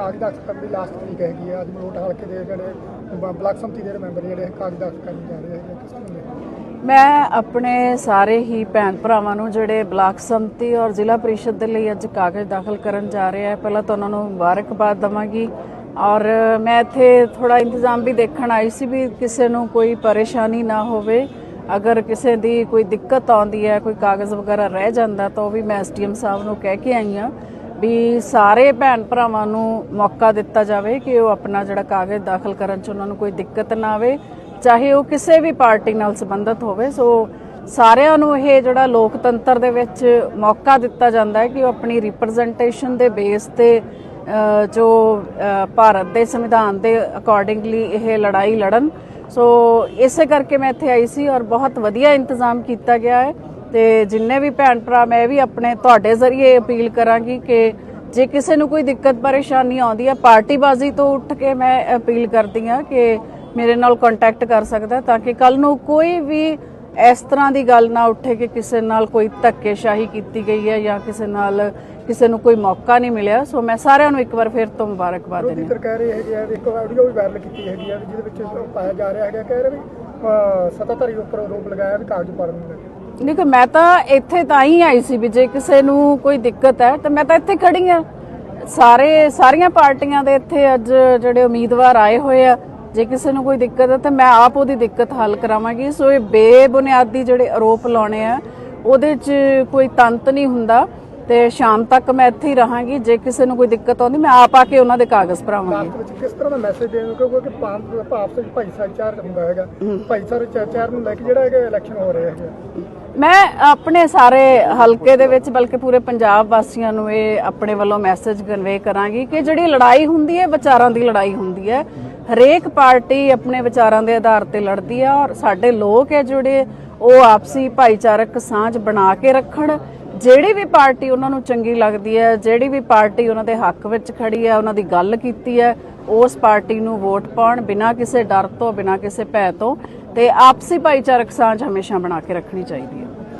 ਕਾਗਜ਼ ਦਾਖਲ ਕਰਨ ਦੀ ਲਾਸਟ ਤਰੀਕ ਹੈਗੀ ਆ। ਅੱਜ ਮਲੋਟ ਹਲਕੇ ਦੇ ਜਿਹੜੇ ਬਲਾਕ ਸੰਮਤੀ ਦੇ ਮੈਂਬਰ ਜਿਹੜੇ ਕਾਗਜ਼ ਦਾਖਲ ਕਰਨ ਜਾ ਰਹੇ ਹੈਗੇ ਕਿਸ ਤਰ੍ਹਾਂ ਮੈਂ ਆਪਣੇ ਸਾਰੇ ਹੀ ਭੈਣ ਭਰਾਵਾਂ ਨੂੰ ਜਿਹੜੇ ਬਲਾਕ ਸੰਮਤੀ ਔਰ ਜ਼ਿਲ੍ਹਾ ਪ੍ਰੀਸ਼ਦ ਦੇ ਲਈ ਅੱਜ ਕਾਗਜ਼ ਦਾਖਲ ਕਰਨ ਜਾ ਰਹੇ ਆ, ਪਹਿਲਾਂ ਤਾਂ ਉਹਨਾਂ ਨੂੰ ਮੁਬਾਰਕਬਾਦ ਦਵਾਂਗੀ। ਔਰ ਮੈਂ ਇੱਥੇ ਥੋੜਾ ਇੰਤਜ਼ਾਮ ਵੀ ਦੇਖਣ ਆਈ ਸੀ ਵੀ ਕਿਸੇ ਨੂੰ ਕੋਈ ਪਰੇਸ਼ਾਨੀ ਨਾ ਹੋਵੇ। ਅਗਰ ਕਿਸੇ ਦੀ ਕੋਈ ਦਿੱਕਤ ਆਉਂਦੀ ਹੈ, ਕੋਈ ਕਾਗਜ਼ ਵਗੈਰਾ ਰਹਿ ਜਾਂਦਾ ਤਾਂ ਉਹ ਵੀ ਮੈਂ ਐਸਡੀਐਮ ਸਾਹਿਬ ਨੂੰ ਕਹਿ ਕੇ ਆਈ ਹਾਂ। ਵੀ ਸਾਰੇ ਭੈਣ ਭਰਾਵਾਂ ਨੂੰ ਮੌਕਾ ਦਿੱਤਾ ਜਾਵੇ ਕਿ ਉਹ ਆਪਣਾ ਜਿਹੜਾ ਕਾਗਜ਼ ਦਾਖਲ ਕਰਨ 'ਚ ਉਹਨਾਂ ਨੂੰ ਕੋਈ ਦਿੱਕਤ ਨਾ ਆਵੇ, ਚਾਹੇ ਉਹ ਕਿਸੇ ਵੀ ਪਾਰਟੀ ਨਾਲ ਸੰਬੰਧਿਤ ਹੋਵੇ। ਸੋ ਸਾਰਿਆਂ ਨੂੰ ਇਹ ਜਿਹੜਾ ਲੋਕਤੰਤਰ ਦੇ ਵਿੱਚ ਮੌਕਾ ਦਿੱਤਾ ਜਾਂਦਾ ਹੈ ਕਿ ਉਹ ਆਪਣੀ ਰਿਪਰੈਜ਼ੈਂਟੇਸ਼ਨ ਦੇ ਬੇਸ ਤੇ ਜੋ ਭਾਰਤ ਦੇ ਸੰਵਿਧਾਨ ਦੇ ਅਕੋਰਡਿੰਗਲੀ ਇਹ ਲੜਾਈ ਲੜਨ। ਸੋ ਇਸੇ ਕਰਕੇ ਮੈਂ ਇੱਥੇ ਆਈ ਸੀ ਔਰ ਬਹੁਤ ਵਧੀਆ ਇੰਤਜ਼ਾਮ ਕੀਤਾ ਗਿਆ ਹੈ। ਤੇ ਜਿੰਨੇ ਵੀ ਭੈਣ ਭਰਾ ਮੈਂ ਵੀ ਆਪਣੇ ਤੁਹਾਡੇ ਜ਼ਰੀਏ ਅਪੀਲ ਕਰਾਂਗੀ ਕਿ ਜੇ ਕਿਸੇ ਨੂੰ ਕੋਈ ਦਿੱਕਤ ਪਰੇਸ਼ਾਨੀ ਆਉਂਦੀ ਹੈ ਪਾਰਟੀਬਾਜ਼ੀ ਤੋਂ ਉੱਠ ਕੇ ਮੈਂ ਅਪੀਲ ਕਰਦੀ ਹਾਂ ਕਿ ਮੇਰੇ ਨਾਲ ਕੰਟੈਕਟ ਕਰ ਸਕਦਾ ਹੈ ਤਾਂ ਕਿ ਕੱਲ ਨੂੰ ਕੋਈ ਵੀ ਇਸ ਤਰ੍ਹਾਂ ਦੀ ਗੱਲ ਨਾ ਉੱਠੇ ਕਿ ਕਿਸੇ ਨਾਲ ਕੋਈ ਧੱਕੇਸ਼ਾਹੀ ਕੀਤੀ ਗਈ ਹੈ ਜਾਂ ਕਿਸੇ ਨਾਲ ਕਿਸੇ ਨੂੰ ਕੋਈ ਮੌਕਾ ਨਹੀਂ ਮਿਲਿਆ। ਸੋ ਮੈਂ ਸਾਰਿਆਂ ਨੂੰ ਇੱਕ ਵਾਰ ਫਿਰ ਤੋਂ ਮੁਬਾਰਕਬਾਦ ਦਿੰਦੀ ਧਿਰ ਕਹਿ ਰਹੇ ਹੈਗੇ ਆ ਇੱਕ ਆਡੀਓ ਵੀ ਵਾਇਰਲ ਕੀਤੀ ਹੈਗੀ ਆ ਜਿਹਦੇ ਵਿੱਚ ਪਾਇਆ ਜਾ ਰਿਹਾ ਹੈਗਾ ਕਹਿ ਰਹੇ ਵੀ ਸੱਤਾਧਾਰੀ ਉੱਪਰ ਆਰੋਪ ਲਗਾਇਆ ਵੀ ਕਾਗਜ਼ ਪਾੜਨ ਨੂੰ ਦੇਖੋ, ਮੈਂ ਤਾਂ ਇੱਥੇ ਤਾਂ ਹੀ ਆਈ ਸੀ ਵੀ ਜੇ ਕਿਸੇ ਨੂੰ ਕੋਈ ਦਿੱਕਤ ਹੈ, ਤਾਂ ਮੈਂ ਤਾਂ ਇੱਥੇ ਖੜੀ ਆ ਸਾਰੇ, ਸਾਰੀਆਂ ਪਾਰਟੀਆਂ ਦੇ ਇੱਥੇ ਅੱਜ ਜਿਹੜੇ ਉਮੀਦਵਾਰ ਆਏ ਹੋਏ ਆ, ਜੇ ਕਿਸੇ ਨੂੰ ਕੋਈ ਦਿੱਕਤ ਹੈ, ਤਾਂ ਮੈਂ ਆਪ ਉਹਦੀ ਦਿੱਕਤ ਹੱਲ ਕਰਾਵਾਂਗੀ। ਸੋ ਇਹ ਬੇਬੁਨਿਆਦੀ ਜਿਹੜੇ ਆਰੋਪ ਲਾਉਣੇ ਆ, ਉਹਦੇ 'ਚ ਕੋਈ ਤੰਤ ਨਹੀਂ ਹੁੰਦਾ। ਤੇ ਸ਼ਾਮ ਤੱਕ ਮੈਂ ਇੱਥੇ ਹੀ ਰਹਾਂਗੀ। ਜੇ ਕਿਸੇ ਨੂੰ ਕੋਈ ਦਿੱਕਤ ਆਉਂਦੀ ਮੈਂ ਆਪ ਆ ਕੇ ਉਹਨਾਂ ਦੇ ਕਾਗਜ਼ ਭਰਾਵਾਂਗੀ। ਵਿੱਚ ਕਿਸ ਤਰ੍ਹਾਂ ਦਾ ਮੈਸੇਜ ਦੇਣ ਕਿਉਂਕਿ ਭਾਵ ਆਪਸ ਵਿੱਚ ਭਾਈਚਾਰਾ ਹੁੰਦਾ ਹੈਗਾ। ਭਾਈਚਾਰਾ ਨੂੰ ਲੈ ਕੇ ਜਿਹੜਾ ਹੈਗਾ ਇਲੈਕਸ਼ਨ ਹੋ ਰਿਹਾ ਹੈਗਾ। ਮੈਂ ਆਪਣੇ ਸਾਰੇ ਹਲਕੇ ਦੇ ਵਿੱਚ ਬਲਕਿ ਪੂਰੇ ਪੰਜਾਬ ਵਾਸੀਆਂ ਨੂੰ ਇਹ ਆਪਣੇ ਵੱਲੋਂ ਮੈਸੇਜ ਕਨਵੇ ਕਰਾਂਗੀ ਕਿ ਜਿਹੜੀ ਲੜਾਈ ਹੁੰਦੀ ਹੈ ਵਿਚਾਰਾਂ ਦੀ ਲੜਾਈ ਹੁੰਦੀ ਹੈ। ਹਰੇਕ ਪਾਰਟੀ ਆਪਣੇ ਵਿਚਾਰਾਂ ਦੇ ਆਧਾਰ ਤੇ ਲੜਦੀ ਹੈ ਔਰ ਸਾਡੇ ਲੋਕ ਹੈ ਜਿਹੜੇ ਉਹ ਆਪਸੀ ਭਾਈਚਾਰਕ ਸਾਂਝ ਬਣਾ ਕੇ ਰੱਖਣ। ਜਿਹੜੀ ਵੀ ਪਾਰਟੀ ਉਹਨਾਂ ਨੂੰ ਚੰਗੀ ਲੱਗਦੀ ਹੈ, ਜਿਹੜੀ ਵੀ ਪਾਰਟੀ ਉਹਨਾਂ ਦੇ ਹੱਕ ਵਿੱਚ ਖੜੀ ਹੈ, ਉਹਨਾਂ ਦੀ ਗੱਲ ਕੀਤੀ ਹੈ, ਉਸ ਪਾਰਟੀ ਨੂੰ ਵੋਟ ਪਾਉਣ ਬਿਨਾਂ ਕਿਸੇ ਡਰ ਤੋਂ, ਬਿਨਾਂ ਕਿਸੇ ਭੈ ਤੋਂ ਤੇ ਆਪਸੀ ਭਾਈਚਾਰਕ ਸਾਂਝ ਹਮੇਸ਼ਾ ਬਣਾ ਕੇ ਰੱਖਣੀ ਚਾਹੀਦੀ ਹੈ।